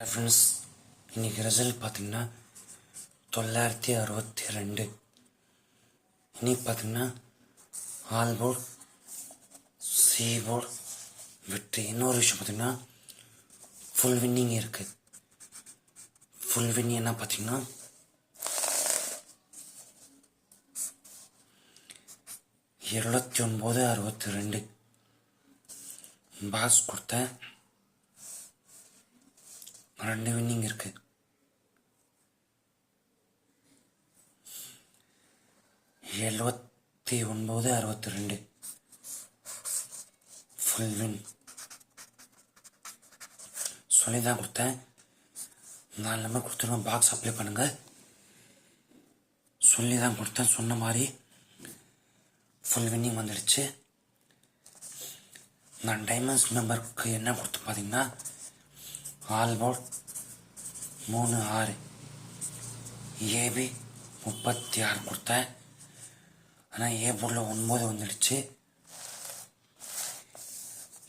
Friends இன்றைக்கி result பார்த்தீங்கன்னா தொள்ளாயிரத்தி அறுபத்தி ரெண்டு இன்னைக்கு பார்த்தீங்கன்னா ஆல் போர்ட் சி போர்ட் வெற்றி. இன்னொரு விஷயம் பார்த்தீங்கன்னா ஃபுல் வின்னிங் இருக்குது ஃபுல் வின்னிங் என்ன பார்த்தீங்கன்னா எழுபத்தி ஒன்பது அறுபத்தி ரெண்டு. பாஸ் கொடுத்தேன் ரெண்டு வின்னிங் இருக்கு. எழுபத்தி ஒன்பது அறுபத்தி ரெண்டு. ஃபுல் வின் சொல்லி தான் கொடுத்தேன். நாலு நம்பர் கொடுத்துருவேன் பாக்ஸ் அப்ளை பண்ணுங்க. சொல்லி தான் கொடுத்தேன் சொன்ன மாதிரி ஃபுல் வின்னிங் வந்துடுச்சு நான் டைமண்ட்ஸ் மெம்பருக்கு என்ன கொடுத்து பார்த்தீங்கன்னா ஆல்போர்ட் மூணு ஆறு. ஏபி முப்பத்தி ஆறு கொடுத்தேன். ஆனால் ஏ போர்டில் ஒன்பது வந்துடுச்சு.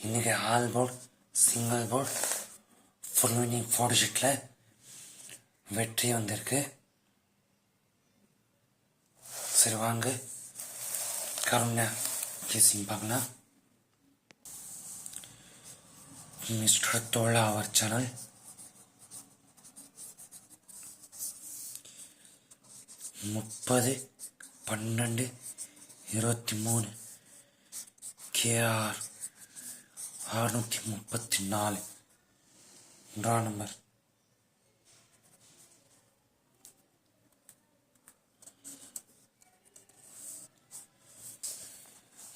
இன்றைக்கி all board single board full winning ஃபோட்டோஷீட்டில் வெற்றி வந்திருக்கு. சரி வாங்க. கருணா கேசிங் பார்க்கலாம் மிஸ்டர் தோழா அவர் சேனல். முப்பது பன்னெண்டு இருபத்தி மூணு கேஆர் அறுநூற்றி முப்பத்தி நாலு ரா நம்பர்.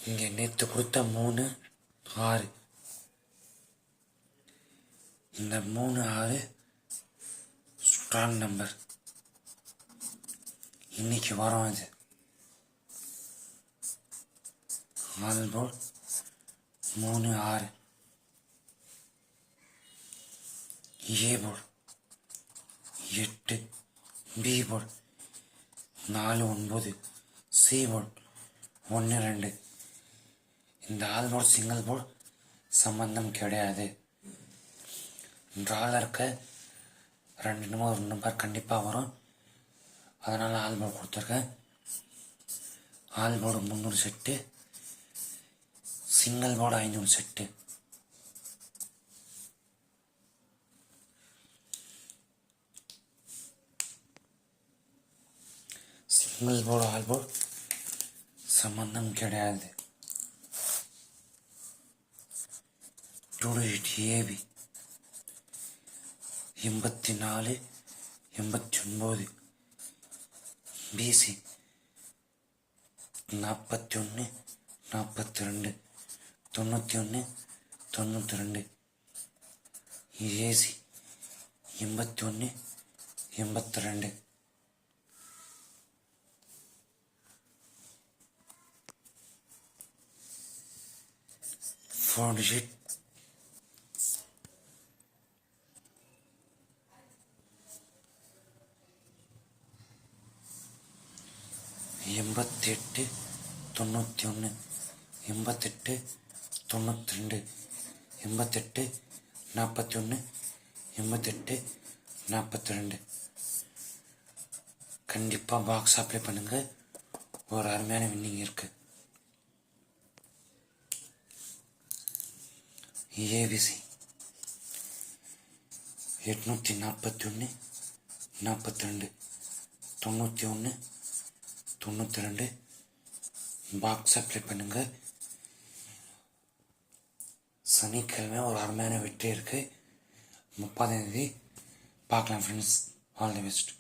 இங்கே நேற்று கொடுத்த மூணு ஆறு. இந்த மூணு ஆறு ஸ்ட்ராங் நம்பர். இன்னைக்கு வரும் இது. ஆல்போல் மூணு ஆறு. ஏ போர்டு எட்டு பி போர்டு நாலு ஒன்பது சி போர்டு ஒன்று ரெண்டு. இந்த ஆல்போர்ட் சிங்கிள் போல் சம்பந்தம் கிடையாது. ட்ராவில் இருக்க ரெண்டு நம்பர் ஒரு நம்பர் கண்டிப்பாக வரும். அதனால் ஆல் போர்டு கொடுத்துருக்கேன் ஆல் போர்டு முந்நூறு செட்டு சிங்கிள் போர்டு ஐநூறு set. Single board all board சம்பந்தம் கிடையாது. டூ ஏபி எண்பத்தி நாலு எண்பத்தி ஒன்பது பிசி நாற்பத்தி ஒன்று நாற்பத்தி ரெண்டு தொண்ணூற்றி ஒன்று தொண்ணூற்றி ரெண்டு ஏசி எண்பத்தி ஒன்று எண்பத்தி ரெண்டு ஃபோன் ஷீட் எண்பத்தி எட்டு தொண்ணூற்றி ஒன்று எண்பத்தெட்டு தொண்ணூற்றி ரெண்டு எண்பத்தெட்டு நாற்பத்தி ஒன்று எண்பத்தெட்டு நாற்பத்தி ரெண்டு கண்டிப்பாக பாக்ஸ் அப்ளை பண்ணுங்கள் ஒரு அருமையான வின்னிங் இருக்குது ஏபிசி எட்நூற்றி நாற்பத்தி ஒன்று நாற்பத்தி ரெண்டு தொண்ணூற்றி ஒன்று தொண்ணூற்றி ரெண்டு பாக்ஸ் அப்ளை பண்ணுங்கள் சனிக்கிழமை ஒரு அருமையான வெற்றி இருக்குது முப்பதாம் தேதி பார்க்கலாம் ஃப்ரெண்ட்ஸ் ஆல் தி பெஸ்ட்